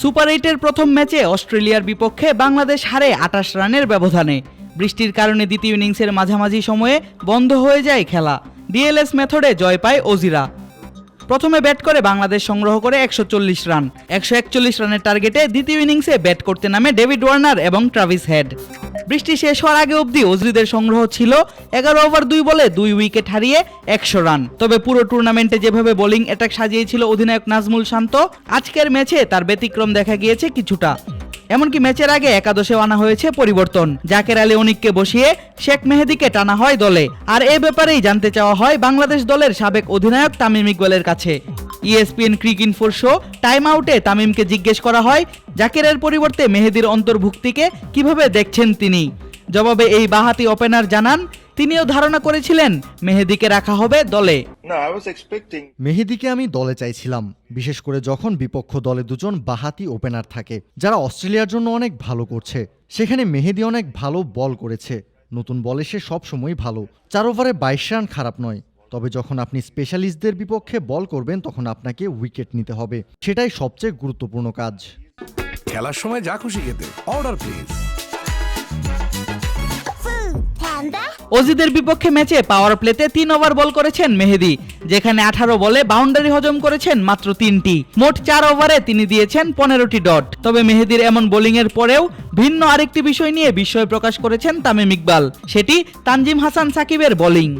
Super এইটের প্রথম ম্যাচে অস্ট্রেলিয়ার বিপক্ষে বাংলাদেশ হারে আটাশ রানের ব্যবধানে। বৃষ্টির কারণে দ্বিতীয় ইনিংসের মাঝামাঝি সময়ে বন্ধ হয়ে যায় খেলা। ডিএলএস মেথডে জয় পায় ওজিরা। প্রথমে ব্যাট করে বাংলাদেশ সংগ্রহ করে একশো চল্লিশ রান। একশো একচল্লিশ রানের টার্গেটে দ্বিতীয় ইনিংসে ব্যাট করতে নামে ডেভিড ওয়ার্নার এবং ট্রাভিস হেড। বৃষ্টি শেষ হওয়ার আগে অবধি অজরিদের সংগ্রহ ছিল এগারো ওভার দুই বলে দুই উইকেট হারিয়ে একশো রান। তবে পুরো টুর্নামেন্টে যেভাবে বোলিং অ্যাটাক সাজিয়েছিল অধিনায়ক নাজমুল শান্ত, আজকের ম্যাচে তার ব্যতিক্রম দেখা গিয়েছে কিছুটা। এমনকি ম্যাচের আগে একাদশে আনা হয়েছে পরিবর্তন। জাকের আলী অনিককে বসিয়ে শেখ মেহেদিকে টানা হয় দলে। আর এ ব্যাপারেই জানতে চাওয়া হয় বাংলাদেশ দলের সাবেক অধিনায়ক তামিম ইকবালের কাছে। ইএসপিএন ক্রিক ইনফোর শো টাইম আউটে তামিমকে জিজ্ঞেস করা হয় জাকিরের পরিবর্তে মেহেদির অন্তর্ভুক্তিকে কীভাবে দেখছেন তিনি? জবাবে এই বাহাতি ওপেনার জানান তিনিও ধারণা করেছিলেন মেহেদিকে রাখা হবে দলে। মেহেদিকে আমি দলে চাইছিলাম বিশেষ করে যখন বিপক্ষ দলে দুজন বাহাতি ওপেনার থাকে যারা অস্ট্রেলিয়ার জন্য অনেক ভালো করছে। সেখানে মেহেদি অনেক ভালো বল করেছে। নতুন বলে সে সবসময় ভালো। চার ওভারে বাইশ রান খারাপ নয়। তবে যখন আপনি স্পেশালিস্টদের বিপক্ষে বল করবেন তখন আপনাকে উইকেট নিতে হবে। সেটাই সবচেয়ে গুরুত্বপূর্ণ কাজ। খেলার সময় যা খুশি খেতে অর্ডার প্লিজ অজিদের বিপক্ষে ম্যাচে পাওয়ার প্লেতে তিন ওভার বল করেছেন মেহেদি যেখানে আঠারো বলে বাউন্ডারি হজম করেছেন মাত্র তিনটি। মোট চার ওভারে তিনি দিয়েছেন পনেরোটি ডট তবে মেহেদির এমন বোলিংয়ের পরেও ভিন্ন আরেকটি বিষয় নিয়ে বিস্ময় প্রকাশ করেছেন তামিম ইকবাল সেটি তানজিম হাসান সাকিবের বোলিং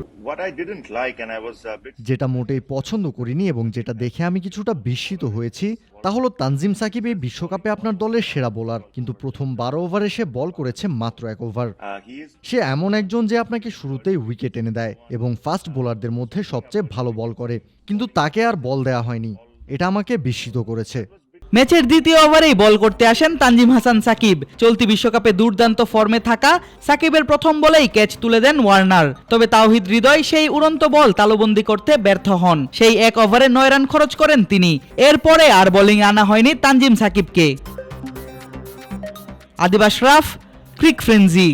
যেটা মোটেই পছন্দ করিনি এবং যেটা দেখে আমি কিছুটা বিস্মিত হয়েছি তা হলো তানজিম সাকিব এই বিশ্বকাপে আপনার দলের সেরা বোলার কিন্তু প্রথম বারো ওভারে সে বল করেছে মাত্র এক ওভার। Uh, সে এমন একজন যে আপনাকে শুরুতেই উইকেট এনে দেয় এবং ফাস্ট বোলারদের মধ্যে সবচেয়ে ভালো বল করে কিন্তু তাকে আর বল দেওয়া হয়নি। এটা আমাকে বিস্মিত করেছে। ম্যাচের দ্বিতীয় ওভারেই বল করতে আসেন তানজিম হাসান সাকিব। চলতি বিশ্বকাপে দুর্দান্ত ফর্মে থাকা সাকিবের প্রথম বলেই ক্যাচ তুলে দেন ওয়ার্নার। তবে তাওহিদ হৃদয় সেই উড়ন্ত বল তালুবন্দি করতে ব্যর্থ হন। সেই এক ওভারে নয় রান খরচ করেন তিনি। এরপরে আর বোলিং আনা হয়নি তানজিম সাকিবকে। আদিবাস রাফ, ক্রিক ফ্রেন্জি